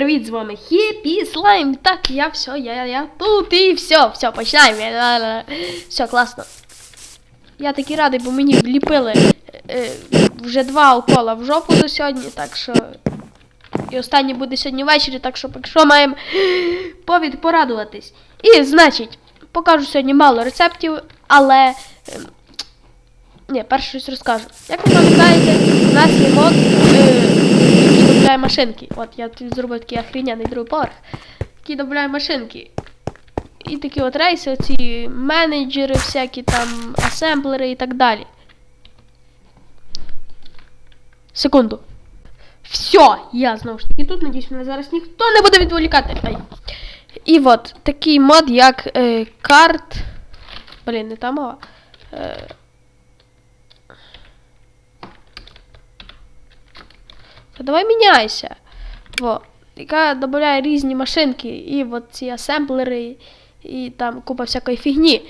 привіт, з вами Хіпі Слайм. Так, я все, я, я тут і все, все, починаємо. Все, класно. Я такий радий, бо мені вліпили е, вже два укола в жопу за сьогодні, так що. І останній буде сьогодні ввечері, так що якщо маємо повід порадуватись. І, значить, покажу сьогодні мало рецептів, але. ем, ні, перше щось розкажу. Як ви пам'ятаєте, у нас є мод, е, який добавляє машинки. От я тут зробив такий охріняний другий поверх, який добавляє машинки. І такі от рейси, оці менеджери, всякі там асемблери і так далі. Секунду. Все, я знову ж таки тут, надіюсь, мене зараз ніхто не буде відволікати. Ай. І от такий мод, як е, карт. Блін, не та мова. Е, Та давай міняйся. Во. Яка додає різні машинки, і от ці асемблери, і там купа всякої фігні.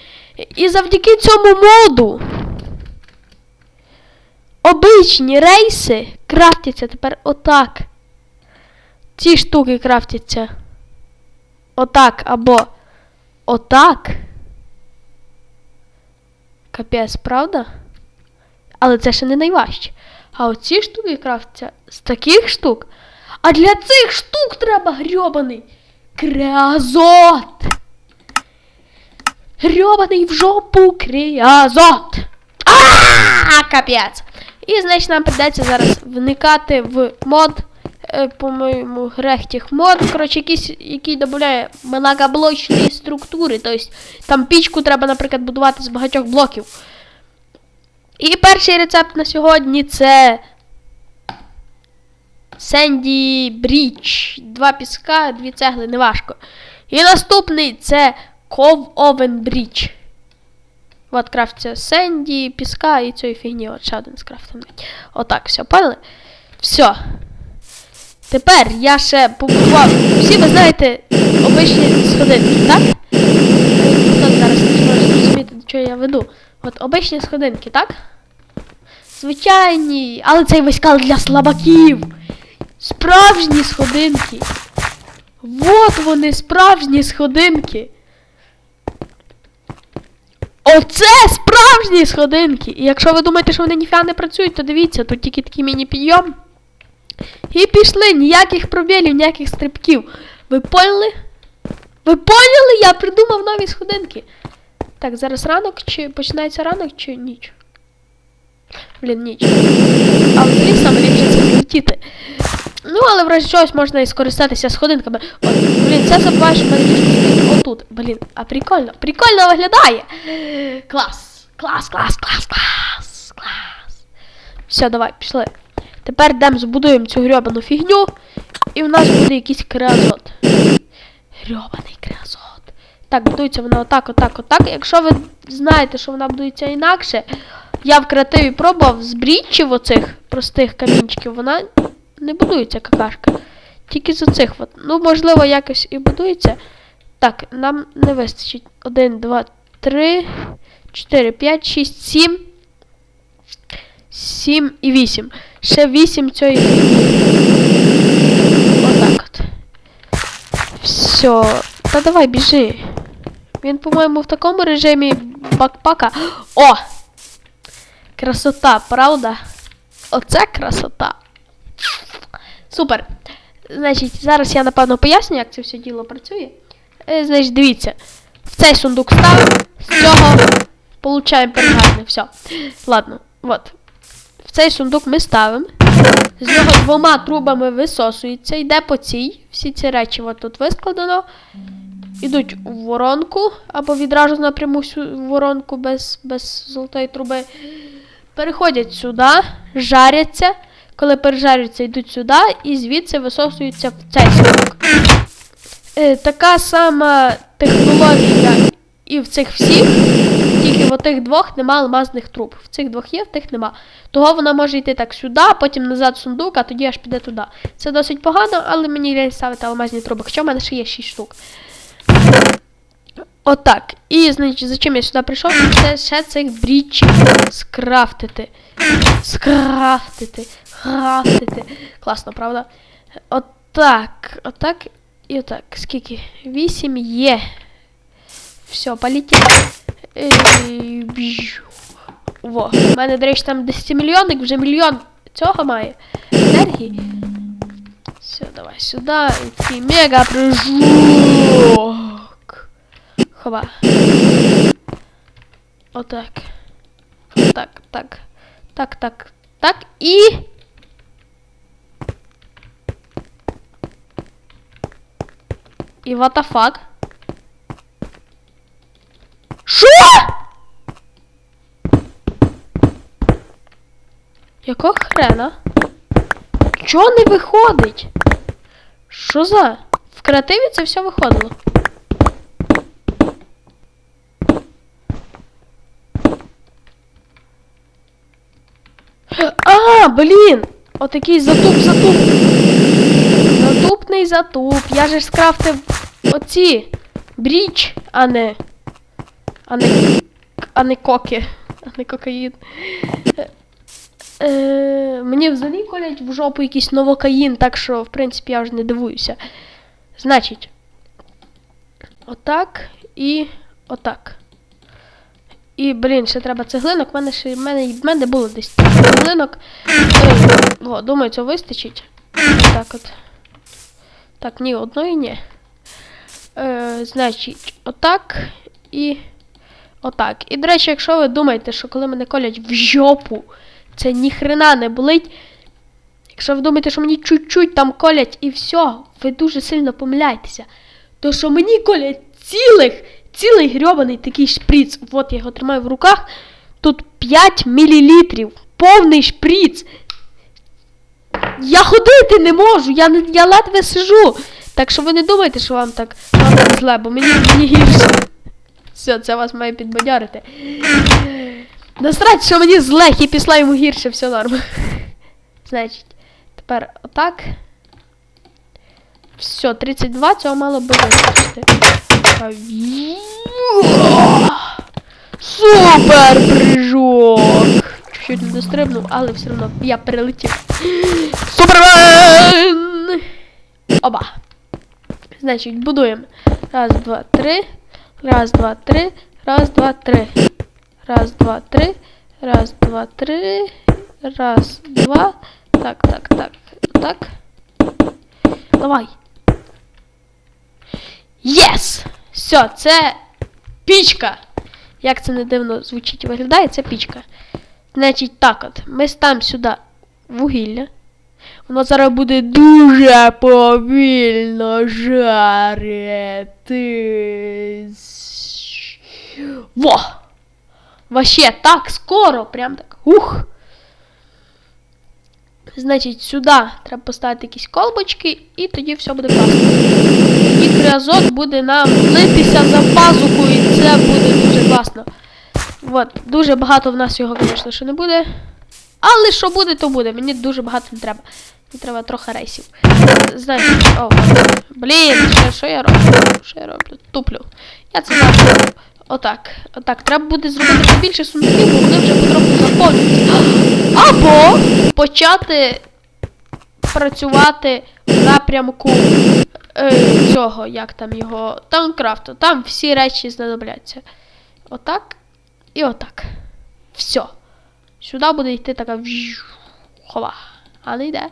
І завдяки цьому моду обичні рейси крафтяться тепер отак. Ці штуки крафтяться. Отак або отак. Капець, правда? Але це ще не найважче. А оці штуки крафтяться з таких штук. А для цих штук треба грьобаний креазот. Грьобаний в жопу креазот. А, капець. І, значить, нам прийдеться зараз вникати в мод, е, по-моєму, грехтіх мод, коротше, якийсь, який додає многоблочної структури. Тобто там пічку треба, наприклад, будувати з багатьох блоків. І перший рецепт на сьогодні це Сенді Бріч. Два піска, дві цегли, неважко. І наступний це Ков Овен Бріч. От крафтиться Сенді, піска і цієї фігні. От ще один скрафтений. Отак, все, поняли? Все. Тепер я ще побудував. Всі ви знаєте обичні сходинки, так? Хто зараз не зможе зрозуміти, до чого я веду. От обичні сходинки, так? Звичайні, але цей весь для слабаків. Справжні сходинки. Вот вони, справжні сходинки. Оце справжні сходинки. І якщо ви думаєте, що вони ніфіга не працюють, то дивіться, тут тільки такий міні-підйом. І пішли, ніяких пробілів, ніяких стрибків. Ви поняли? Ви поняли? Я придумав нові сходинки. Так, зараз ранок чи починається ранок чи ніч? Блін, ніч. А взагалі саме ліпше це злетіти. Ну, але в разі чогось можна і скористатися сходинками. От, блін, це забуваєш, мене стоїть отут. Блін, а прикольно, прикольно виглядає. Клас, клас, клас, клас, клас, клас. Все, давай, пішли. Тепер йдемо збудуємо цю грьобану фігню, і в нас буде якийсь креазот. Грьобаний креазот. Так, будується вона отак, отак, отак. Якщо ви знаєте, що вона будується інакше, я в креативі пробував з брічів оцих простих камінчиків, вона не будується какашка. Тільки з оцих от. Ну, можливо, якось і будується. Так, нам не вистачить. 1, 2, 3, 4, 5, 6, 7. 7 і 8. Ще 8 цієї. Отак от. Все. Та давай, біжи. Він, по-моєму, в такому режимі бакпака. О! Красота, правда? Оце красота. Супер. Значить, зараз я напевно поясню, як це все діло працює. Е, значить, дивіться. В цей сундук ставимо, з цього получаємо перегарне. Все. Ладно, от. В цей сундук ми ставимо. З нього двома трубами висосується, йде по цій. Всі ці речі от тут вискладено. Ідуть у воронку, або відразу напряму в воронку без, без золотої труби. Переходять сюди, жаряться. Коли пережарюються, йдуть сюди і звідси висосуються в цей сундук. Е, така сама технологія і в цих всіх, тільки в отих двох нема алмазних труб. В цих двох є, в тих нема. Того вона може йти так сюди, потім назад в сундук, а тоді аж піде туди. Це досить погано, але мені лень ставити алмазні труби, хоча в мене ще є 6 штук. Отак. І, значить, за чим я сюди прийшов? Це ще цих брічів скрафтити. Скрафтити. Крафтити. Класно, правда? От Отак, отак і отак. Скільки? Вісім є. Все, полетіли. Ей, бжу. Во, у мене, до речі, там 10 мільйонник, вже мільйон цього має. Енергії. Все, давай сюди. І такий мега прыжок. Хова. Отак. Так, так. Так, так. Так і. І what the fuck? Що? Якого хрена? Чого не виходить? Що за? В креативі це все виходило. А, блін! Отакий затуп, затуп. Затупний затуп. Я же скрафтив оці бріч, а не. А не. А не коки. А не кокаїн. Е, мені взагалі колять в жопу якийсь новокаїн, так що, в принципі, я вже не дивуюся. Значить. Отак і отак. І, блін, ще треба цеглинок. В мене ще в мене, в мене було десь цеглинок. О, думаю, цього вистачить. Так от. Так, ні, одної ні. Е, значить, отак і отак. І, до речі, якщо ви думаєте, що коли мене колять в жопу, це ніхрена не болить. Якщо ви думаєте, що мені чуть-чуть там колять і все, ви дуже сильно помиляєтеся. То що мені колять цілих, цілий грьобаний такий шприц. От я його тримаю в руках. Тут 5 мл. Повний шприц. Я ходити не можу, я, я ледве сижу. Так що ви не думайте, що вам так зле, бо мені, мені гірше. Все, це вас має підбадьорити. Насрать, що мені зле, і після йому гірше, все норм. Значить, тепер отак. Все, 32, цього мало би вистачити. Супер прыжок! Чуть-чуть не дострибнув, але все одно я перелетів. Супермен! Оба. Значить, будуємо. Раз, два, три. Раз, два, три. Раз, два, три. Раз, два, три. Раз, два, три. Раз, два. Так, так, так. Так. Давай. Єс! Все, це пічка. Як це не дивно звучить і виглядає, це пічка. Значить, так от. Ми ставимо сюди вугілля. Воно зараз буде дуже повільно жарити. Во! Вообще так скоро, прям так. Ух! Значить, сюди треба поставити якісь колбочки, і тоді все буде класно. І криозот буде нам литися за пазуху, і це буде дуже класно. От, дуже багато в нас його, звісно, що не буде. Але що буде, то буде. Мені дуже багато не треба. Мені треба трохи рейсів. Значить, о, блін, що, я роблю? Що я роблю? Туплю. Я це знаю. Отак. Отак. Треба буде зробити побільше сундуків, бо вони вже потроху заповнюються. Або почати працювати в напрямку е, цього, як там його, таункрафту. Там всі речі знадобляться. Отак і отак. Все. Сюди буде йти така хова. А не йде.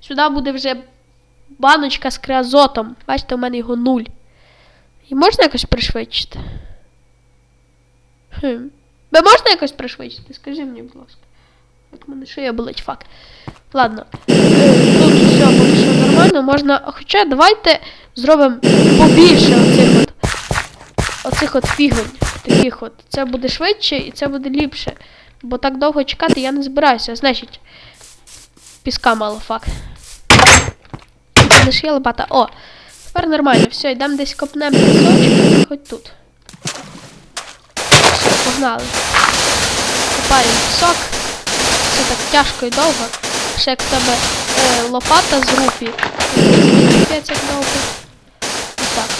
Сюди буде вже баночка з криозотом. Бачите, у мене його нуль. І можна якось пришвидшити? Хм. Ви можна якось пришвидшити? Скажи мені, будь ласка. Як мене шия болить, фак. Ладно. Тут все поки що нормально. Можна. Хоча давайте зробимо побільше оцих от. Оцих от фігонь. Таких от. Це буде швидше і це буде ліпше. Бо так довго чекати я не збираюся. Значить. Піска мало, фак. Не ж є лопата. О! Тепер нормально. Все, йдемо десь копнемо пісочок. Хоч тут. Погнали. Копаємо пісок. Це так тяжко і довго. Ще як в тебе е, лопата з рупі. Капець як довго. Отак.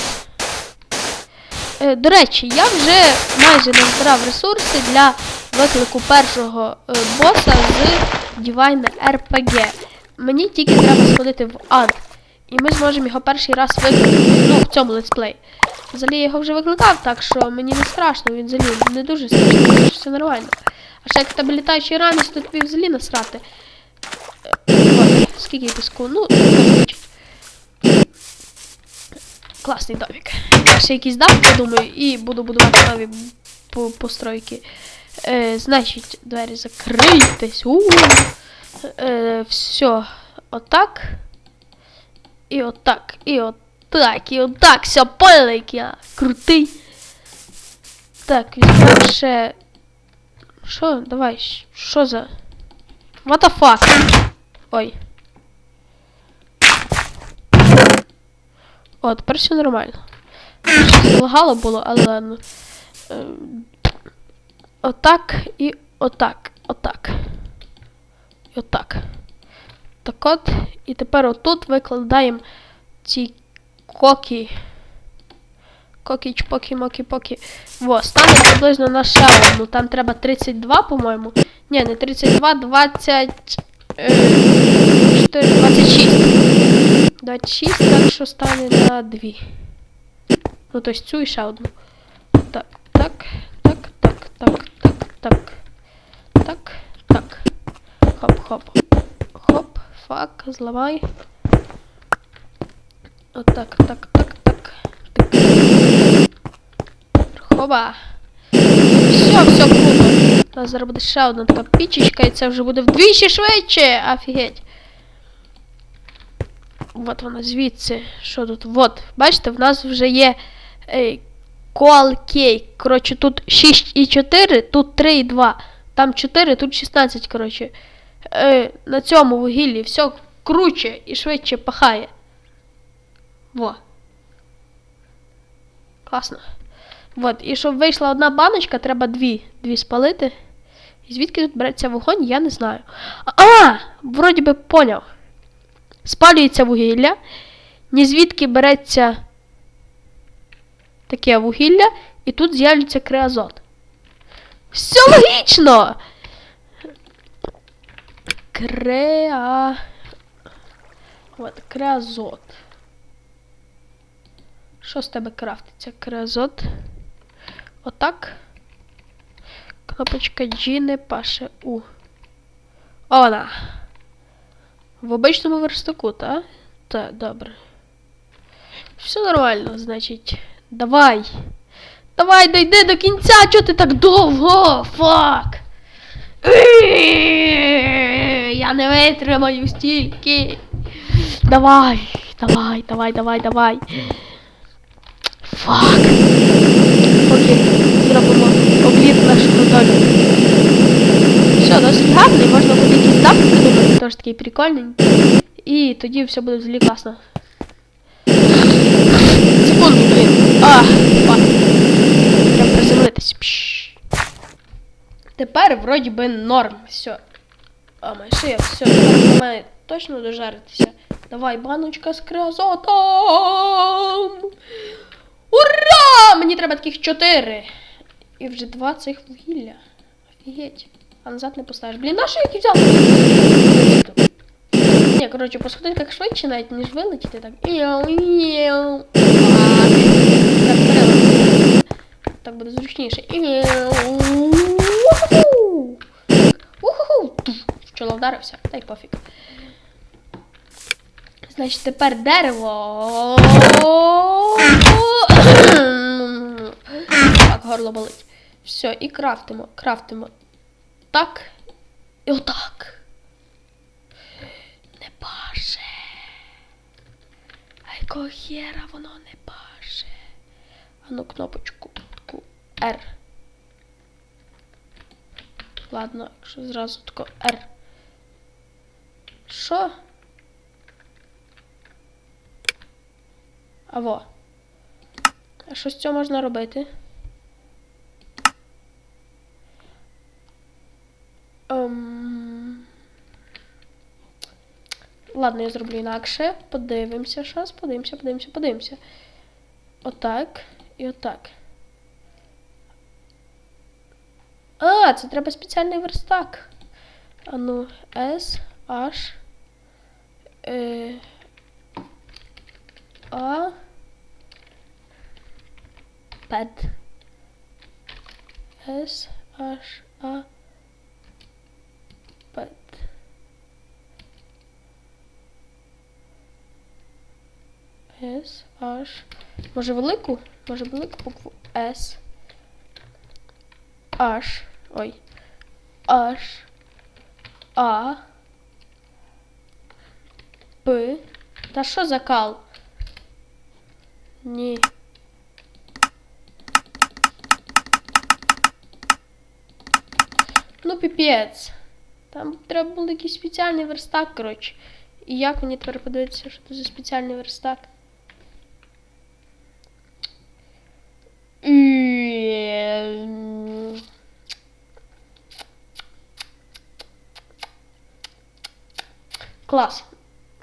Е, до речі, я вже майже назбирав ресурси для виклику першого е, боса з Divine RPG. Мені тільки треба сходити в ад. І ми зможемо його перший раз викликати. Ну, в цьому летсплеї. Взагалі я його вже викликав, так що мені не страшно, він взагалі не дуже страшно, все нормально. А ще як в тебе літаючий ранець, то тобі взагалі насрати. От, скільки піску? Ну, вистачить. Класний домик. Я ще якісь дамки, думаю, і буду будувати нові постройки. Е, значить, двері закрийтесь. У е, все. Отак. І отак. І отак. І отак. Все, поняли, як я крутий. Так, візьмемо ще. Що? Давай. Що за. What the fuck? Ой. О, тепер все нормально. Лагало було, але ладно. Ем, Отак і отак. Отак. І отак. Так от. І тепер отут викладаємо ці кокі. Кокі, чпокі, мокі, покі. Во, стане приблизно на ще. Там треба 32, по-моєму. Ні, не 32, 20. Е, 4, 26. 26, так що стане на 2. Ну, тобто цю і ще одну. Так, так, так, так, так, так, так. Так, так. Хоп, хоп. Хоп, фак, зламай. Отак, так, так, так. Так. Хоба. Все, все круто. У нас зараз буде ще одна така пічечка, і це вже буде вдвічі швидше. Офігеть. От вона звідси. Що тут? Вот. Бачите, в нас вже є е, коал кейк. Коротше, тут 6,4, тут 3,2. Там 4, тут 16, коротше. Е, на цьому вугіллі все круче і швидше пахає. Во. Класно. Вот. І щоб вийшла одна баночка, треба дві. Дві спалити. І звідки тут береться вогонь, я не знаю. А! Вроді би поняв. Спалюється вугілля. Ні звідки береться таке вугілля, і тут з'являється креозот. Все логічно! Креа. От, креозот. Що з тебе крафтиться? Креозот. Отак. Кнопочка G не паше У. Вона. В обичному верстаку, так? Так, добре. Все нормально, значить. Давай. Давай, дойди до кінця, чого ти так довго? Фак. Я не витримаю стільки. Давай, давай, давай, давай, давай. Фак. Поки зробимо обліт нашого долю. Все, досить гарний, можна буде якийсь дах придумати, теж такий прикольний. І тоді все буде взагалі класно. Секунду, блін. А, фак. Треба приземлитись. Тепер вроді би норм. Все. А, моя шия, все, тепер має точно дожаритися. Давай, баночка з креозотом. Ура! Мені треба таких чотири. І вже два цих вугілля. Офігеть. А назад не поставиш. Блін, на що я їх взяв? Ні, коротше, по сходинках швидше навіть, ніж вилетіти так. Так. Буде зручніше. Уху. Уху. Туф. В чоло вдарився. Та й пофіг. Значить, тепер дерево. Так, горло болить. Все, і крафтимо, крафтимо. Так. І отак. Не паше. А якого хера воно не паше. Ану, кнопочку. таку R. Ладно, якщо зразу тако R. Що? Аво. А що з цього можна робити? Ем... Ладно, я зроблю інакше. Подивимося щас, подивимося, подивимося, подивимося. Отак і отак. А, це треба спеціальний верстак. Ану, S, H. Е, А. Пет. С. H. А. Пет. С. H. Може велику? Може велику букву С. H. Ой. H. А. П. Та що за кал? Ні. Ну, піпець. Там треба було якийсь спеціальний верстак, коротше. І як мені тепер подивитися, що це за спеціальний верстак? Ем, Клас.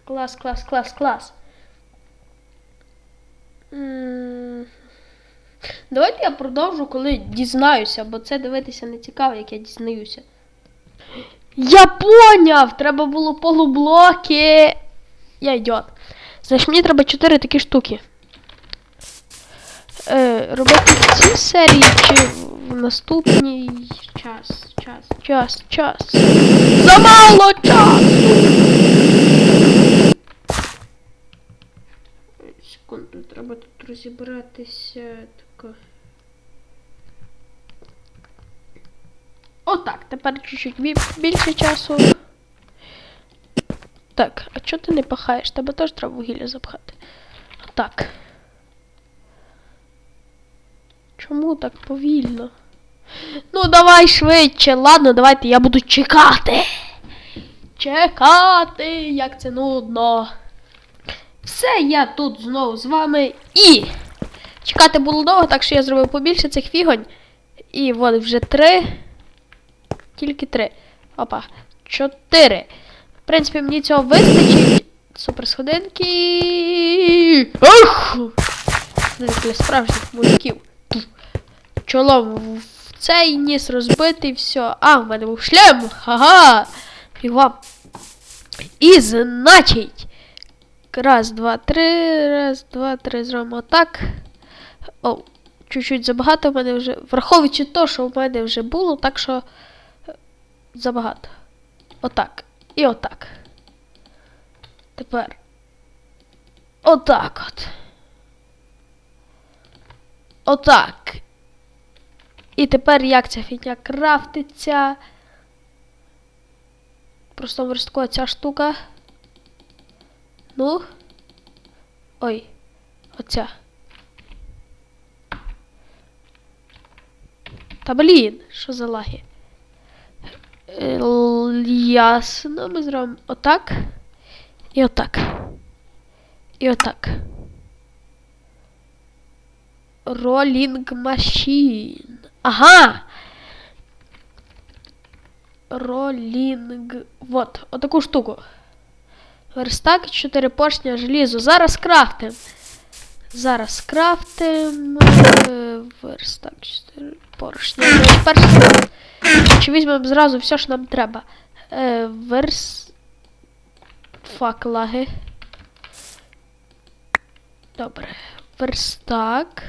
Клас, клас, клас, клас. М, Давайте я продовжу, коли дізнаюся, бо це дивитися не цікаво, як я дізнаюся. Я поняв! Треба було полублоки. Я ідіот. Значить, мені треба 4 такі штуки. Е, робити в цій серії чи в наступній час, час, час, час. Замало часу! Секунду, треба тут розібратися. Тако. Отак, тепер чуть-чуть більше часу. Так, а чого ти не пахаєш? Тебе теж треба вугілля запхати. Так. Чому так повільно? Ну, давай швидше. Ладно, давайте я буду чекати. Чекати, як це нудно. Все, я тут знову з вами і. Чекати було довго, так що я зробив побільше цих фігонь. І от вже три. Тільки три. Опа. Чотири. В принципі, мені цього вистачить. Супер сходинки. Ох! Для справжніх мужиків. Чолом в цей ніс розбитий, все. А, в мене був шлем. Ха-га! Фігва. І значить. Раз, два, три. Раз, два, три. Зробимо так. О, чуть-чуть забагато в мене вже. Враховуючи то, що в мене вже було, так що е, забагато. Отак. І отак. Тепер. Отак от. Отак. І тепер як ця фігня крафтиться. Просто верстку ця штука. Ну. Ой. Оця. Та блін, що за лаги? Е, Ясно, ми зробимо отак. І отак. І отак. Ролінг машин. Ага. Ролінг. Вот, отаку штуку. Верстак, 4 поршня, желізо. Зараз крафтим. Зараз крафтим. Е, Верстак, 4 поршня. Ну, Перше. Чи візьмемо зразу все, що нам треба. Е, верс. Фак лаги. Добре. Верстак.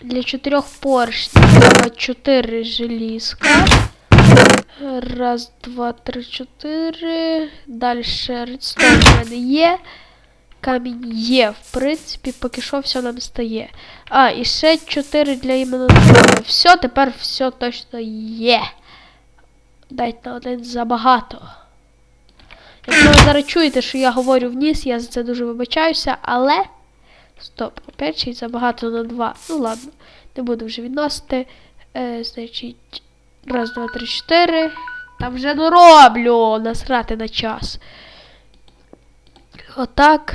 Для чотирьох поршнів чотири желізка. Раз, два, три, чотири. Далі редстоун в мене є. Камінь є, в принципі, поки що все нам стає. А, і ще 4 для іменно. Все, тепер все точно є. Дайте на один забагато. Якщо ви зараз чуєте, що я говорю вниз, я за це дуже вибачаюся, але. Стоп, опять ще забагато на 2. Ну ладно, не буду вже відносити. Е, значить, раз, два, три, чотири. Там вже дороблю насрати на час. Отак.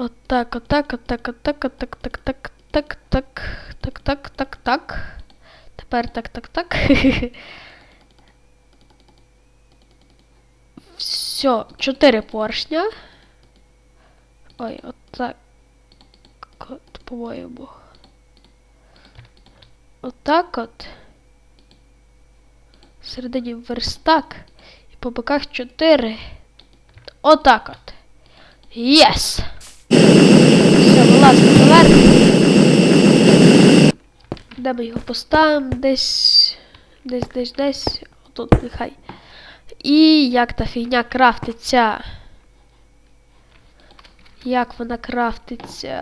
Отак, отак, отак, отак, отак, так, так, так, так, так, так, так, так. Тепер так, так, так. Все, чотири поршня. Ой, отак. От, по-моєму. Отак от. Всередині верстак. І по боках чотири. Отак от. Єс! Ласка, наверх. Де ми його поставимо? Десь. Десь, десь, десь. Отут нехай. І як та фігня крафтиться? Як вона крафтиться?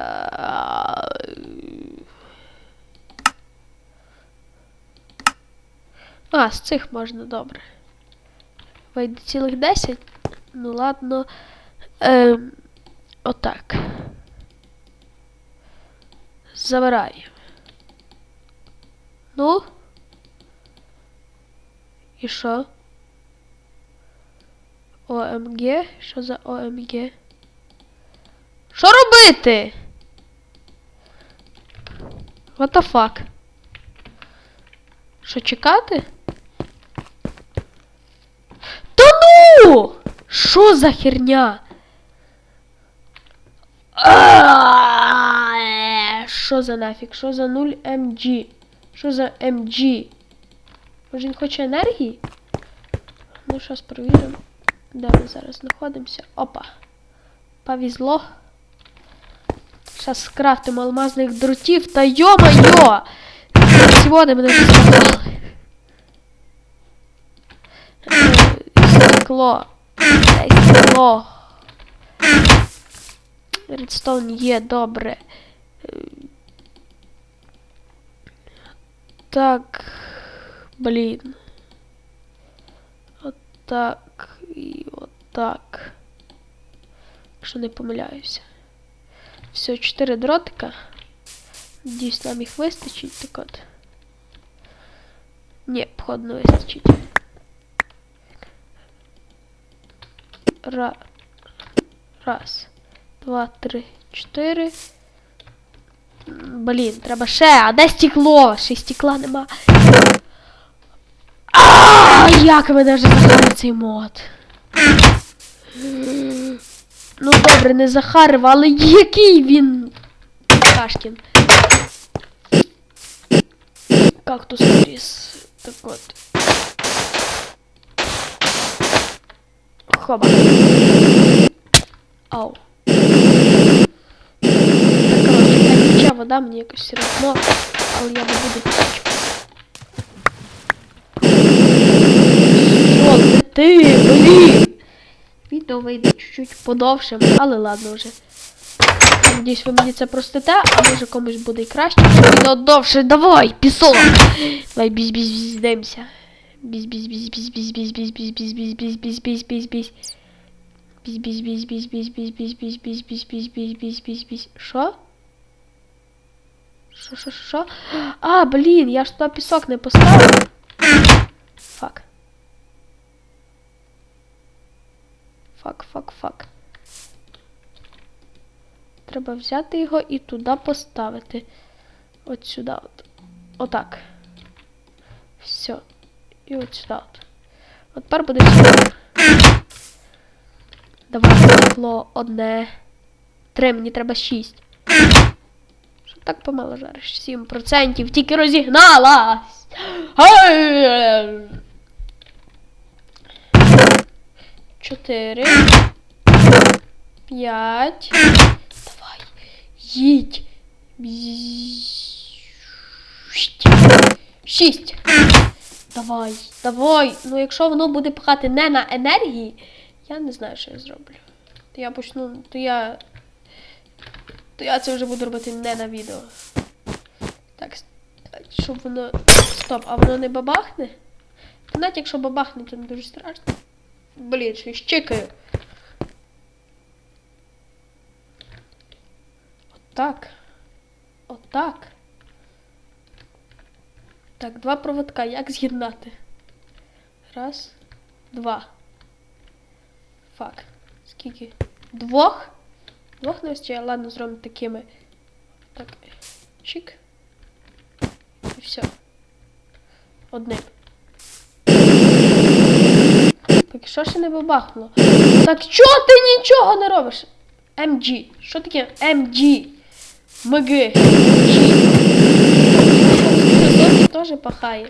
А, з цих можна добре. Вийде цілих 10. Ну ладно. Ем, отак. Забираю. Ну. І що? ОМГ? Що за ОМГ? Що робити? What the fuck? Що чекати? Та ну! Що за херня? А, е, Що за нафіг? Що за 0 МГ? Що за МГ? Може він хоче енергії? Ну, щас провіримо. Де ми зараз знаходимося? Опа. Повезло. Зараз скрафтимо алмазних дротів та йо-майо! Сьогодні мене вже сказали. Е, Стекло. Стекло. Редстоун є, добре. Е, Так. Блін. Отак і отак. Якщо не помиляюся. Все, 4 дротика. Надіюсь, нам їх вистачить, так от. Ні, походу не вистачить. Ра... Раз, два, три, чотири. Блін, треба ще, а де стекло? Ще стекла нема. А, як мене вже захарив цей мод. Ну добре, не захарив, але який він. Кашкін. Кактус ріс. Так от. Хоба. Ау. Так, коротше, вода, мені якось все одно, але я не буду пісочку. Ти, блін? Відео вийде чуть-чуть подовшим, але ладно вже. Надіюсь, ви мені це простите, а може комусь буде і краще. Відео довше, давай, пісок! Давай, бісь бісь бісь йдемося. Бісь бісь бісь бісь бісь бісь бісь бісь бісь бісь бісь бісь бісь бісь бісь Бісь бісь бісь бісь бісь бісь бісь бісь бісь бісь бісь бісь бісь бісь бісь Що? Що, що, що? А, блін, я ж туди пісок не поставив. Фак. Фак, фак, фак. Треба взяти його і туди поставити. От сюди. От. Отак. Все. І от сюди. От. От тепер буде сюди. Давай стекло одне. Три, мені треба шість. Так помало жариш? Сім процентів, тільки розігналась. Чотири. П'ять. Давай. Їдь. Шість. Шість. Давай, давай. Ну, якщо воно буде пхати не на енергії, я не знаю, що я зроблю. То я почну. То я. То я це вже буду робити не на відео. Так, щоб воно. Стоп, а воно не бабахне? Та навіть якщо бабахне, то не дуже страшно. Блін, щось чекаю. Отак. Отак. Так, два проводка. Як з'єднати? Раз, два. Фак. Скільки? Двох? Двох. Ладно, зробимо такими. Так. Чик. І все. Одним. Поки що ще не бабахнуло. Так чого ти нічого не робиш? MG. Що таке? МГ. MG. теж пахає.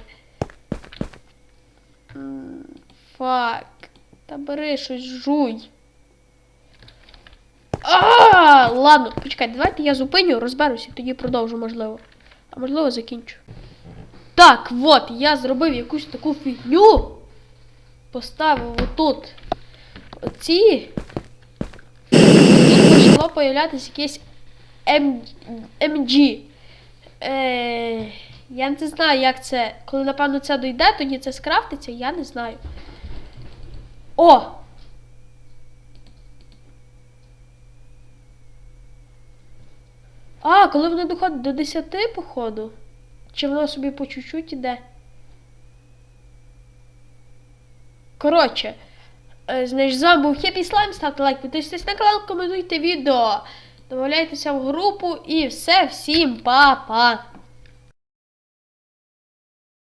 Фак. Та бери щось жуй. А! Ладно, почекайте, давайте я зупиню, розберуся, тоді продовжу, можливо. А можливо, закінчу. Так, от, я зробив якусь таку фігню. Поставив отут оці. Тут почало появлятися якесь. MG. Е... Я не знаю, як це. Коли, напевно, це дойде, тоді це скрафтиться, я не знаю. О! А, коли воно доходить до 10, походу. Чи воно собі по чуть-чуть іде? Коротше, знаєш, значить, з вами був Хеппі Слайм, ставте лайк, підписуйтесь на канал, коментуйте відео, домовляйтеся в групу і все, всім па-па!